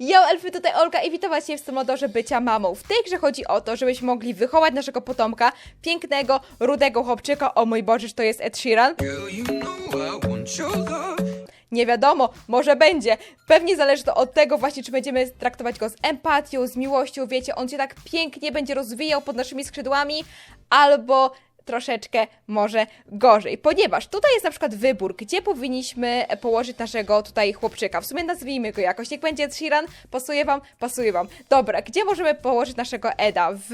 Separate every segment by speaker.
Speaker 1: Yo, Elfy, tutaj Olga i witam Was w Symodorze bycia mamą. W tej grze chodzi o to, żebyśmy mogli wychować naszego potomka, pięknego, rudego chłopczyka. O mój Boże, czy to jest Ed Sheeran? Nie wiadomo, może będzie. Pewnie zależy to od tego właśnie, czy będziemy traktować go z empatią, z miłością, wiecie, on się tak pięknie będzie rozwijał pod naszymi skrzydłami, albo troszeczkę może gorzej, ponieważ tutaj jest na przykład wybór, gdzie powinniśmy położyć naszego tutaj chłopczyka. W sumie nazwijmy go jakoś, niech będzie Ed Sheeran, pasuje wam? Pasuje wam. Dobra, gdzie możemy położyć naszego Eda? W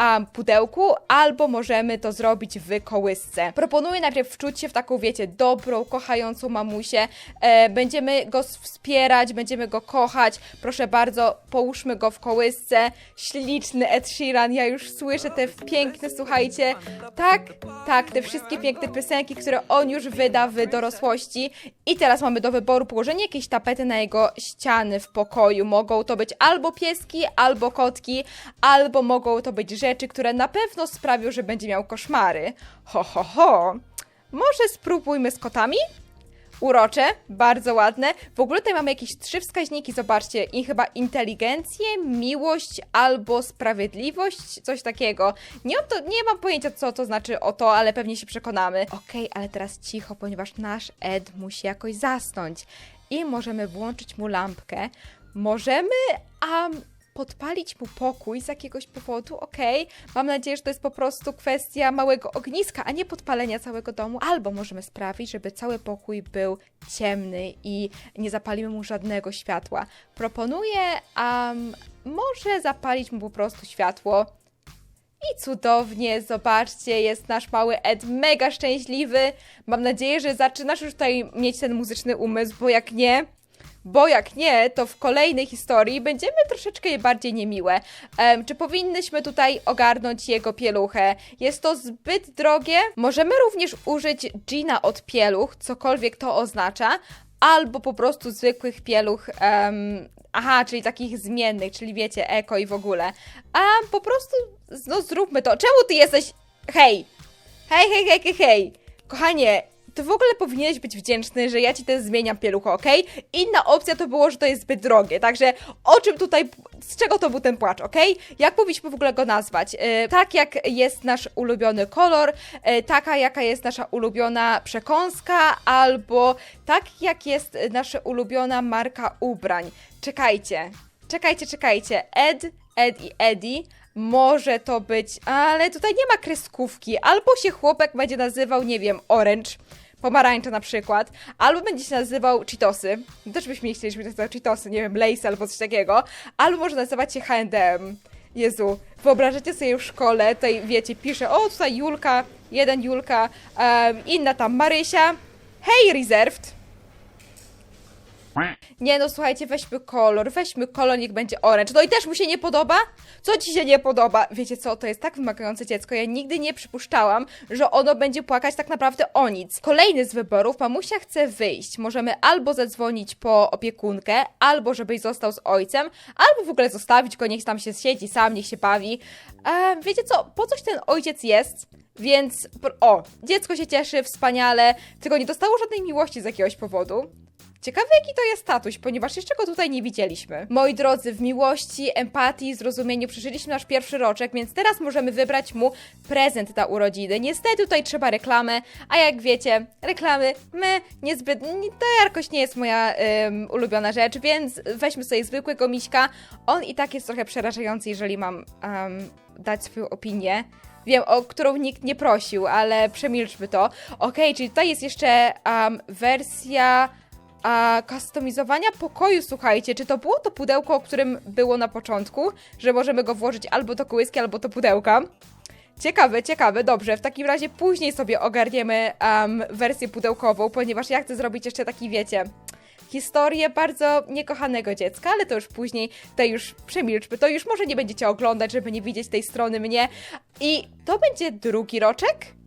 Speaker 1: a, pudełku, albo możemy to zrobić w kołysce. Proponuję najpierw wczuć się w taką, wiecie, dobrą, kochającą mamusię. E, będziemy go wspierać, będziemy go kochać. Proszę bardzo, połóżmy go w kołysce. Śliczny Ed Sheeran, ja już słyszę te piękne, słuchajcie. Tak, tak, te wszystkie piękne piosenki, które on już wyda w dorosłości. I teraz mamy do wyboru położenie jakiejś tapety na jego ściany w pokoju. Mogą to być albo pieski, albo kotki, albo mogą to być rzeczy, które na pewno sprawią, że będzie miał koszmary. Ho, ho, ho. Może spróbujmy z kotami? Urocze, bardzo ładne. W ogóle tutaj mamy jakieś trzy wskaźniki, zobaczcie. I chyba inteligencję, miłość albo sprawiedliwość, coś takiego. Nie mam, to, nie mam pojęcia, co to znaczy o to, ale pewnie się przekonamy. Okej, ale teraz cicho, ponieważ nasz Ed musi jakoś zasnąć. I możemy włączyć mu lampkę. Możemy um, podpalić mu pokój z jakiegoś powodu, okej. Mam nadzieję, że to jest po prostu kwestia małego ogniska, a nie podpalenia całego domu. Albo możemy sprawić, żeby cały pokój był ciemny i nie zapalimy mu żadnego światła. Proponuję, um, może zapalić mu po prostu światło. I cudownie, zobaczcie, jest nasz mały Ed mega szczęśliwy. Mam nadzieję, że zaczynasz już tutaj mieć ten muzyczny umysł, bo jak nie, bo jak nie, to w kolejnej historii będziemy troszeczkę bardziej niemiłe. Em, czy powinnyśmy tutaj ogarnąć jego pieluchę? Jest to zbyt drogie? Możemy również użyć Gina od pieluch, cokolwiek to oznacza, albo po prostu zwykłych pieluch. em, aha, czyli takich zmiennych, czyli wiecie, eko i w ogóle. A po prostu, no zróbmy to. Czemu ty jesteś. Hej! Hej, hej, hej, hej, hej! Kochanie, w ogóle powinieneś być wdzięczny, że ja ci też zmieniam pieluchę, okej? Inna opcja to było, że to jest zbyt drogie, także o czym tutaj, z czego to był ten płacz, okej? Jak powinniśmy w ogóle go nazwać? E, tak jak jest nasz ulubiony kolor, e, taka jaka jest nasza ulubiona przekąska, albo tak jak jest nasza ulubiona marka ubrań. Czekajcie, czekajcie, czekajcie. Ed, Ed i Eddie może to być, ale tutaj nie ma kreskówki. Albo się chłopak będzie nazywał, nie wiem, Orange, pomarańcza na przykład, albo będzie się nazywał Cheetosy. Też byśmy nie chcieli, żeby nazywał Cheetosy, nie wiem, Lace albo coś takiego. Albo może nazywać się H&M. Jezu, wyobrażacie sobie w szkole, tutaj wiecie, pisze, o tutaj Julka, jeden Julka, em, inna tam Marysia. Hej, Reserved! Nie no, słuchajcie, weźmy kolor, weźmy kolor, niech będzie orange. No i też mu się nie podoba? Co ci się nie podoba? Wiecie co, to jest tak wymagające dziecko, ja nigdy nie przypuszczałam, że ono będzie płakać tak naprawdę o nic. Kolejny z wyborów, mamusia chce wyjść. Możemy albo zadzwonić po opiekunkę, albo żebyś został z ojcem, albo w ogóle zostawić go, niech tam się siedzi sam, niech się bawi. E, wiecie co, po coś ten ojciec jest? Więc, o, dziecko się cieszy, wspaniale, tylko nie dostało żadnej miłości z jakiegoś powodu. Ciekawe, jaki to jest tatuś, ponieważ jeszcze go tutaj nie widzieliśmy. Moi drodzy, w miłości, empatii, zrozumieniu przeżyliśmy nasz pierwszy roczek, więc teraz możemy wybrać mu prezent na urodziny. Niestety tutaj trzeba reklamę, a jak wiecie, reklamy, my niezbyt, nie- to jakoś nie jest moja ym, ulubiona rzecz, więc weźmy sobie zwykłego miśka. On i tak jest trochę przerażający, jeżeli mam ym, dać swoją opinię. Wiem, o którą nikt nie prosił, ale przemilczmy to. Okej, czyli tutaj jest jeszcze um, wersja a kustomizowania pokoju, słuchajcie, czy to było to pudełko, o którym było na początku, że możemy go włożyć albo do kołyski, albo do pudełka? Ciekawe, ciekawe, dobrze. W takim razie później sobie ogarniemy um, wersję pudełkową, ponieważ ja chcę zrobić jeszcze taki, wiecie, historię bardzo niekochanego dziecka, ale to już później, tutaj już przemilczmy, to już może nie będziecie oglądać, żeby nie widzieć tej strony mnie. I to będzie drugi roczek?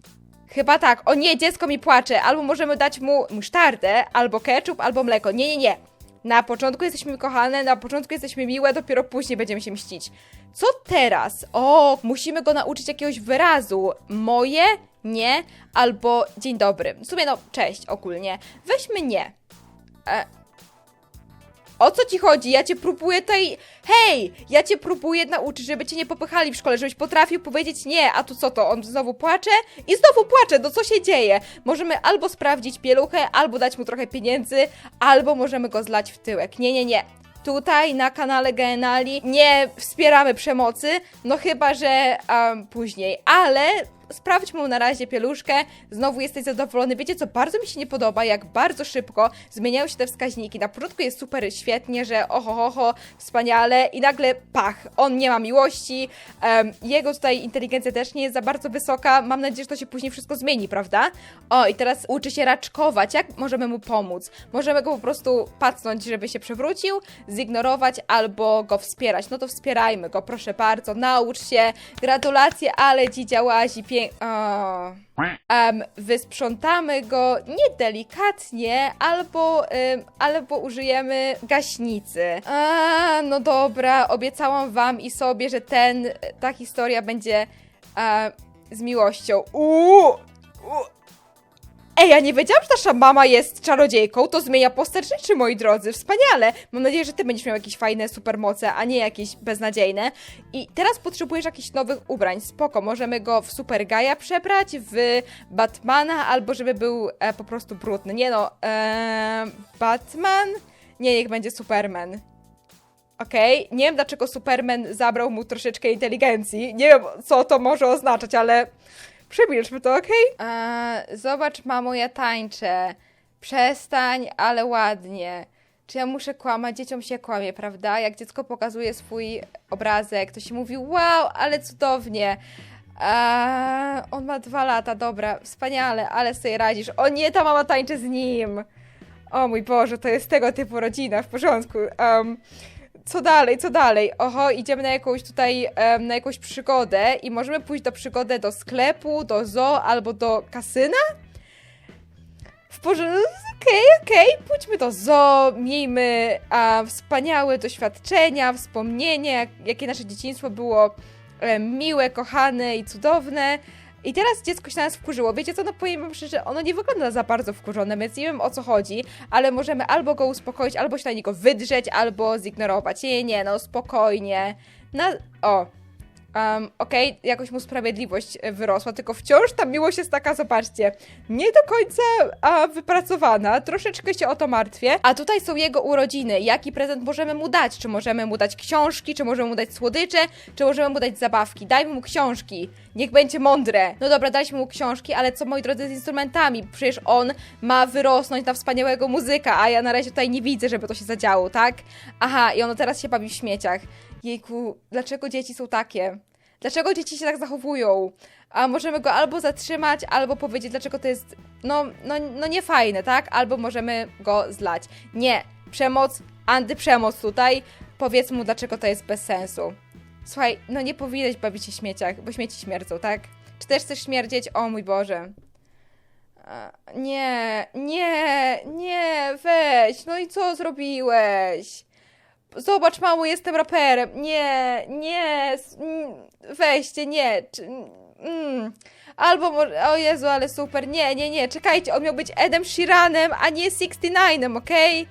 Speaker 1: Chyba tak. O nie, dziecko mi płacze. Albo możemy dać mu musztardę, albo ketchup, albo mleko. Nie, nie, nie. Na początku jesteśmy kochane, na początku jesteśmy miłe, dopiero później będziemy się mścić. Co teraz? O, musimy go nauczyć jakiegoś wyrazu. Moje, nie, albo dzień dobry. W sumie no, cześć ogólnie. Weźmy nie. E, O co ci chodzi? Ja cię próbuję tutaj... Hej! Ja cię próbuję nauczyć, żeby cię nie popychali w szkole, żebyś potrafił powiedzieć nie, a tu co to? On znowu płacze? I znowu płacze, no co się dzieje? Możemy albo sprawdzić pieluchę, albo dać mu trochę pieniędzy, albo możemy go zlać w tyłek. Nie, nie, nie. Tutaj na kanale Genali nie wspieramy przemocy, no chyba, że em, później, ale sprawdź mu na razie pieluszkę, znowu jesteś zadowolony. Wiecie co, bardzo mi się nie podoba, jak bardzo szybko zmieniają się te wskaźniki. Na początku jest super świetnie, że oho, ho, ho, wspaniale i nagle pach, on nie ma miłości, em, jego tutaj inteligencja też nie jest za bardzo wysoka. Mam nadzieję, że to się później wszystko zmieni, prawda? O, i teraz uczy się raczkować. Jak możemy mu pomóc? Możemy go po prostu pacnąć, żeby się przewrócił, zignorować albo go wspierać. No to wspierajmy go, proszę bardzo, naucz się. Gratulacje, ale ci łazi pięknie. Um, wysprzątamy go niedelikatnie, albo, ym, albo użyjemy gaśnicy. A, no dobra, obiecałam wam i sobie, że ten, ta historia będzie e, z miłością. Uuu! Uuu. Ej, ja nie wiedziałam, że nasza mama jest czarodziejką, to zmienia postać rzeczy, moi drodzy, wspaniale. Mam nadzieję, że ty będziesz miał jakieś fajne supermoce, a nie jakieś beznadziejne. I teraz potrzebujesz jakichś nowych ubrań, spoko, możemy go w Super Gaia przebrać, w Batmana, albo żeby był e, po prostu brudny. Nie no, e, Batman? Nie, niech będzie Superman. Okej, nie wiem dlaczego Superman zabrał mu troszeczkę inteligencji, nie wiem co to może oznaczać, ale Przemilczmy to, okej? Eee, zobacz, mamo, ja tańczę. Przestań, ale ładnie. Czy ja muszę kłamać? Dzieciom się kłamie, prawda? Jak dziecko pokazuje swój obrazek, to się mówi, wow, ale cudownie. Eee, on ma dwa lata, dobra, wspaniale, ale sobie radzisz. O nie, ta mama tańczy z nim. O mój Boże, to jest tego typu rodzina, w porządku. Em, co dalej, co dalej? Oho, idziemy na jakąś tutaj, em, na jakąś przygodę i możemy pójść do przygody do sklepu, do zoo albo do kasyna? W porządku, okej, okej, pójdźmy do zoo, miejmy a, wspaniałe doświadczenia, wspomnienia, jak, jakie nasze dzieciństwo było e, miłe, kochane i cudowne. I teraz dziecko się na nas wkurzyło. Wiecie co, no powiem szczerze, ono nie wygląda za bardzo wkurzone, więc nie wiem o co chodzi, ale możemy albo go uspokoić, albo się na niego wydrzeć, albo zignorować. Nie, nie, no spokojnie. Na... O. Um, Okej, jakoś mu sprawiedliwość e, wyrosła, tylko wciąż ta miłość jest taka, zobaczcie, nie do końca a, wypracowana, troszeczkę się o to martwię. A tutaj są jego urodziny. Jaki prezent możemy mu dać? Czy możemy mu dać książki, czy możemy mu dać słodycze, czy możemy mu dać zabawki? Dajmy mu książki, niech będzie mądre. No dobra, daliśmy mu książki, ale co moi drodzy z instrumentami? Przecież on ma wyrosnąć na wspaniałego muzyka, a ja na razie tutaj nie widzę, żeby to się zadziało, tak? Aha, i ono teraz się bawi w śmieciach. Jejku, dlaczego dzieci są takie? Dlaczego dzieci się tak zachowują? A możemy go albo zatrzymać, albo powiedzieć, dlaczego to jest, no, no, no niefajne, tak? Albo możemy go zlać. Nie, przemoc, antyprzemoc tutaj. Powiedz mu, dlaczego to jest bez sensu. Słuchaj, no nie powinieneś bawić się śmieciach, bo śmieci śmierdzą, tak? Czy też chcesz śmierdzieć? O mój Boże. Nie, nie, nie, weź, no i co zrobiłeś? Zobacz, mało, jestem raperem. Nie, nie, weźcie, nie. Mm. Albo, o Jezu, ale super. Nie, nie, nie, czekajcie, on miał być Edem Sheeranem, a nie 69, okej?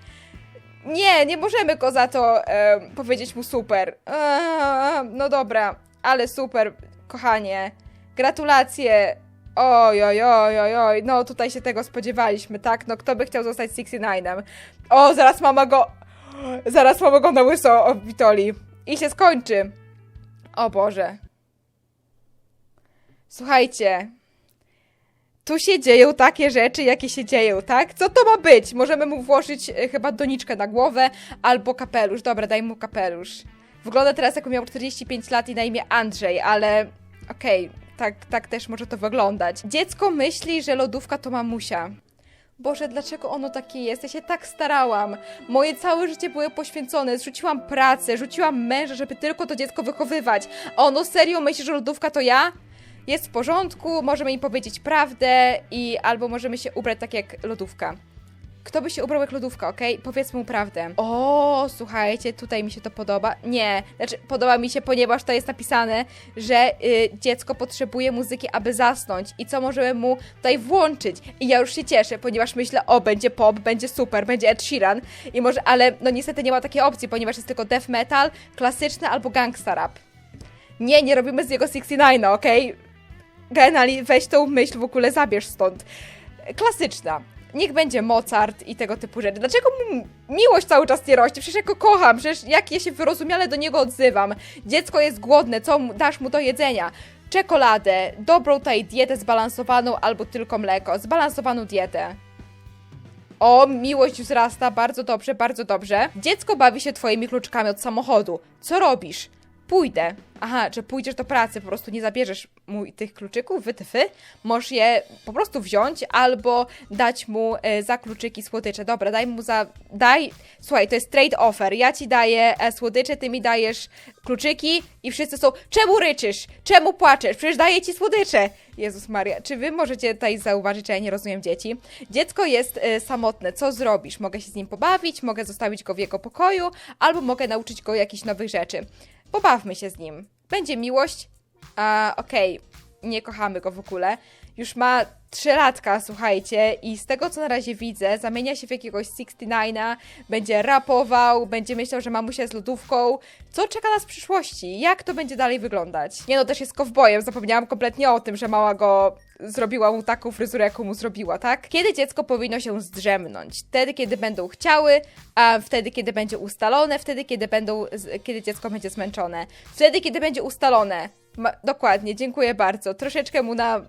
Speaker 1: Nie, nie możemy go za to em, powiedzieć mu super. Eee, no dobra, ale super, kochanie. Gratulacje. Oj, oj, oj, oj, oj, no tutaj się tego spodziewaliśmy, tak? No kto by chciał zostać 69? O, zaraz mama go... Zaraz go na łyso obwitoli. I się skończy. O Boże. Słuchajcie. Tu się dzieją takie rzeczy, jakie się dzieją, tak? Co to ma być? Możemy mu włożyć e, chyba doniczkę na głowę albo kapelusz. Dobra, daj mu kapelusz. Wygląda teraz, jakby miał 45 lat i na imię Andrzej, ale okej, tak, tak też może to wyglądać. Dziecko myśli, że lodówka to mamusia. Boże, dlaczego ono takie jest? Ja się tak starałam. Moje całe życie było poświęcone. Zrzuciłam pracę, rzuciłam męża, żeby tylko to dziecko wychowywać. A ono serio myśli, że lodówka to ja? Jest w porządku, możemy im powiedzieć prawdę i albo możemy się ubrać tak jak lodówka. Kto by się ubrał jak lodówka, okej? Powiedzmy mu prawdę. O, słuchajcie, tutaj mi się to podoba. Nie, znaczy podoba mi się, ponieważ to jest napisane, że y, dziecko potrzebuje muzyki, aby zasnąć. I co możemy mu tutaj włączyć? I ja już się cieszę, ponieważ myślę, o, będzie pop, będzie super, będzie Ed Sheeran. I może, ale no niestety nie ma takiej opcji, ponieważ jest tylko death metal, klasyczny albo gangsta rap. Nie, nie robimy z niego 69, okej? Genali, weź tą myśl w ogóle, zabierz stąd. Klasyczna. Niech będzie Mozart i tego typu rzeczy. Dlaczego mu miłość cały czas nie rośnie? Przecież ja go kocham, przecież jak ja się wyrozumiale do niego odzywam. Dziecko jest głodne, co dasz mu do jedzenia? Czekoladę, dobrą tutaj dietę zbalansowaną albo tylko mleko. Zbalansowaną dietę. O, miłość wzrasta, bardzo dobrze, bardzo dobrze. Dziecko bawi się twoimi kluczkami od samochodu. Co robisz? Pójdę. Aha, że pójdziesz do pracy, po prostu nie zabierzesz mu tych kluczyków, wytyfy. Możesz je po prostu wziąć albo dać mu e, za kluczyki słodycze. Dobra, daj mu za... Daj... Słuchaj, to jest trade offer. Ja ci daję e, słodycze, ty mi dajesz kluczyki i wszyscy są... Czemu ryczysz? Czemu płaczesz? Przecież daję ci słodycze. Jezus Maria, czy wy możecie tutaj zauważyć, że ja nie rozumiem dzieci? Dziecko jest e, samotne, co zrobisz? Mogę się z nim pobawić, mogę zostawić go w jego pokoju, albo mogę nauczyć go jakichś nowych rzeczy. Pobawmy się z nim. Będzie miłość. A, okej, nie kochamy go w ogóle. Już ma trzylatka, słuchajcie, i z tego co na razie widzę, zamienia się w jakiegoś 69, będzie rapował, będzie myślał, że mamusia jest lodówką. Co czeka nas w przyszłości? Jak to będzie dalej wyglądać? Nie no, też jest kowbojem, zapomniałam kompletnie o tym, że mała go zrobiła mu taką fryzurę, jaką mu zrobiła, tak? Kiedy dziecko powinno się zdrzemnąć? Wtedy, kiedy będą chciały, a wtedy, kiedy będzie ustalone, wtedy, kiedy będą, kiedy dziecko będzie zmęczone. Wtedy, kiedy będzie ustalone. Ma, dokładnie, dziękuję bardzo. Troszeczkę mu na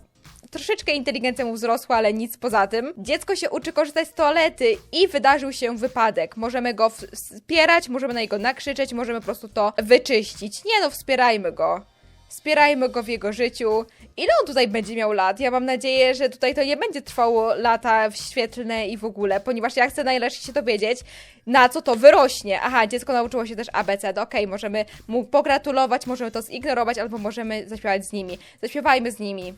Speaker 1: Troszeczkę inteligencja mu wzrosła, ale nic poza tym. Dziecko się uczy korzystać z toalety i wydarzył się wypadek. Możemy go wspierać, możemy na niego nakrzyczeć, możemy po prostu to wyczyścić. Nie no, wspierajmy go. Wspierajmy go w jego życiu. Ile on tutaj będzie miał lat? Ja mam nadzieję, że tutaj to nie będzie trwało lata świetlne i w ogóle, ponieważ ja chcę najlepiej się dowiedzieć, na co to wyrośnie. Aha, dziecko nauczyło się też ABC. Okej, możemy mu pogratulować, możemy to zignorować, albo możemy zaśpiewać z nimi. Zaśpiewajmy z nimi.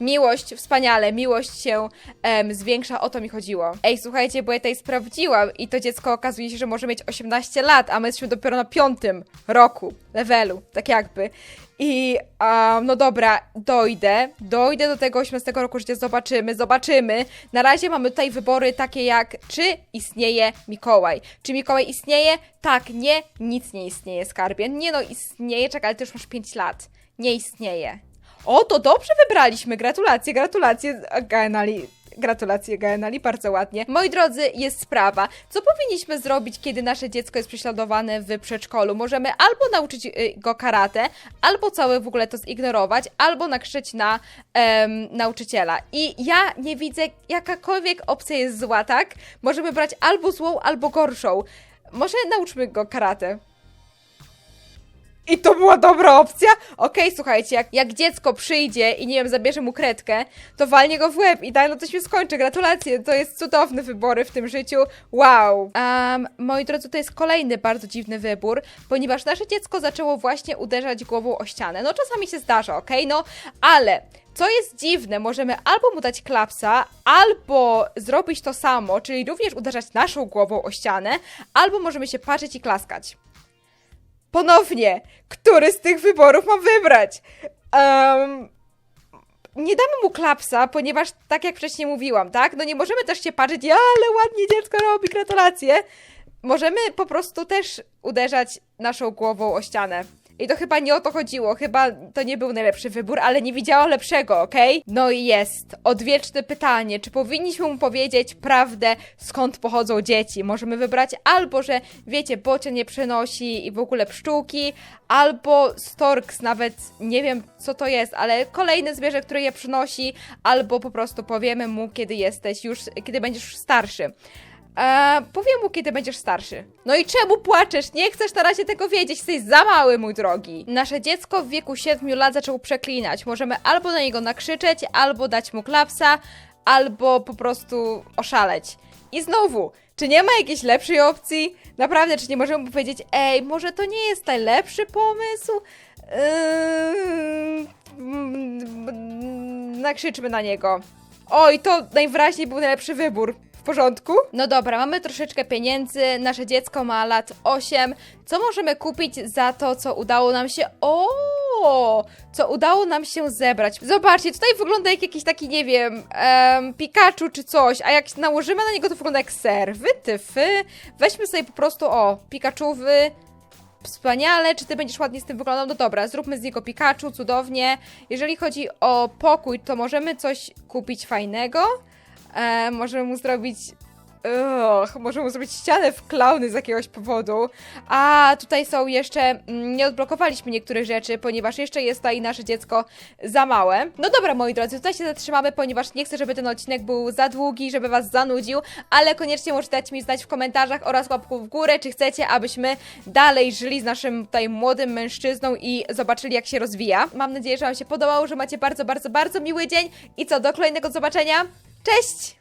Speaker 1: Miłość, wspaniale, miłość się em, zwiększa, o to mi chodziło. Ej, słuchajcie, bo ja tutaj sprawdziłam i to dziecko okazuje się, że może mieć 18 lat, a my jesteśmy dopiero na piątym roku, levelu, tak jakby. I um, no dobra, dojdę, dojdę do tego 18 roku życia, zobaczymy, zobaczymy. Na razie mamy tutaj wybory takie jak, czy istnieje Mikołaj? Czy Mikołaj istnieje? Tak, nie, nic nie istnieje, skarbie. Nie no, istnieje, czekaj, ale ty już masz 5 lat. Nie istnieje. O, to dobrze wybraliśmy. Gratulacje, gratulacje, Gaenali. Gratulacje, Gaenali, bardzo ładnie. Moi drodzy, jest sprawa. Co powinniśmy zrobić, kiedy nasze dziecko jest prześladowane w przedszkolu? Możemy albo nauczyć y, go karate, albo całe w ogóle to zignorować, albo nakrzyczeć na em, nauczyciela. I ja nie widzę, jakakolwiek opcja jest zła, tak? Możemy brać albo złą, albo gorszą. Może nauczmy go karate. I to była dobra opcja? Okej, słuchajcie, jak, jak dziecko przyjdzie i nie wiem, zabierze mu kredkę, to walnie go w łeb i daj, no to się skończy. Gratulacje, to jest cudowne wybory w tym życiu. Wow. Um, moi drodzy, to jest kolejny bardzo dziwny wybór, ponieważ nasze dziecko zaczęło właśnie uderzać głową o ścianę. No czasami się zdarza, okej, no, ale co jest dziwne, możemy albo mu dać klapsa, albo zrobić to samo, czyli również uderzać naszą głową o ścianę, albo możemy się patrzeć i klaskać. Ponownie, który z tych wyborów mam wybrać? Em, nie damy mu klapsa, ponieważ tak jak wcześniej mówiłam, tak? No nie możemy też się patrzeć, "Ja, ale ładnie dziecko robi, gratulacje. Możemy po prostu też uderzać naszą głową o ścianę. I to chyba nie o to chodziło, chyba to nie był najlepszy wybór, ale nie widziałam lepszego, okej? No i jest. Odwieczne pytanie, czy powinniśmy mu powiedzieć prawdę, skąd pochodzą dzieci? Możemy wybrać albo, że wiecie, bocie nie przenosi i w ogóle pszczółki, albo storks, nawet nie wiem co to jest, ale kolejne zwierzę, które je przynosi, albo po prostu powiemy mu, kiedy jesteś już, kiedy będziesz starszy. Eee, powiem mu, kiedy będziesz starszy. No i czemu płaczesz? Nie chcesz na razie tego wiedzieć, jesteś za mały, mój drogi. Nasze dziecko w wieku 7 lat zaczęło przeklinać. Możemy albo na niego nakrzyczeć, albo dać mu klapsa, albo po prostu oszaleć. I znowu, czy nie ma jakiejś lepszej opcji? Naprawdę, czy nie możemy mu powiedzieć, ej, może to nie jest najlepszy pomysł? Mm, nakrzyczmy na niego. Oj, to najwyraźniej był najlepszy wybór. Porządku? No dobra, mamy troszeczkę pieniędzy, nasze dziecko ma lat 8. Co możemy kupić za to, co udało nam się... O! Co udało nam się zebrać. Zobaczcie, tutaj wygląda jak jakiś taki, nie wiem, em, Pikachu czy coś, a jak nałożymy na niego, to wygląda jak ser. Wy. Weźmy sobie po prostu, o, Pikachuwy. Wspaniale, czy ty będziesz ładnie z tym wyglądał? No dobra, zróbmy z niego Pikachu, cudownie. Jeżeli chodzi o pokój, to możemy coś kupić fajnego. E, możemy mu zrobić. Ugh, możemy mu zrobić ścianę w klauny z jakiegoś powodu. A tutaj są jeszcze. mm, Nie odblokowaliśmy niektórych rzeczy, ponieważ jeszcze jest tutaj nasze dziecko za małe. No dobra, moi drodzy, tutaj się zatrzymamy, ponieważ nie chcę, żeby ten odcinek był za długi, żeby was zanudził, ale koniecznie możecie dać mi znać w komentarzach oraz łapką w górę, czy chcecie, abyśmy dalej żyli z naszym tutaj młodym mężczyzną i zobaczyli, jak się rozwija. Mam nadzieję, że Wam się podobało, że macie bardzo, bardzo, bardzo miły dzień i co, do kolejnego zobaczenia. Cześć!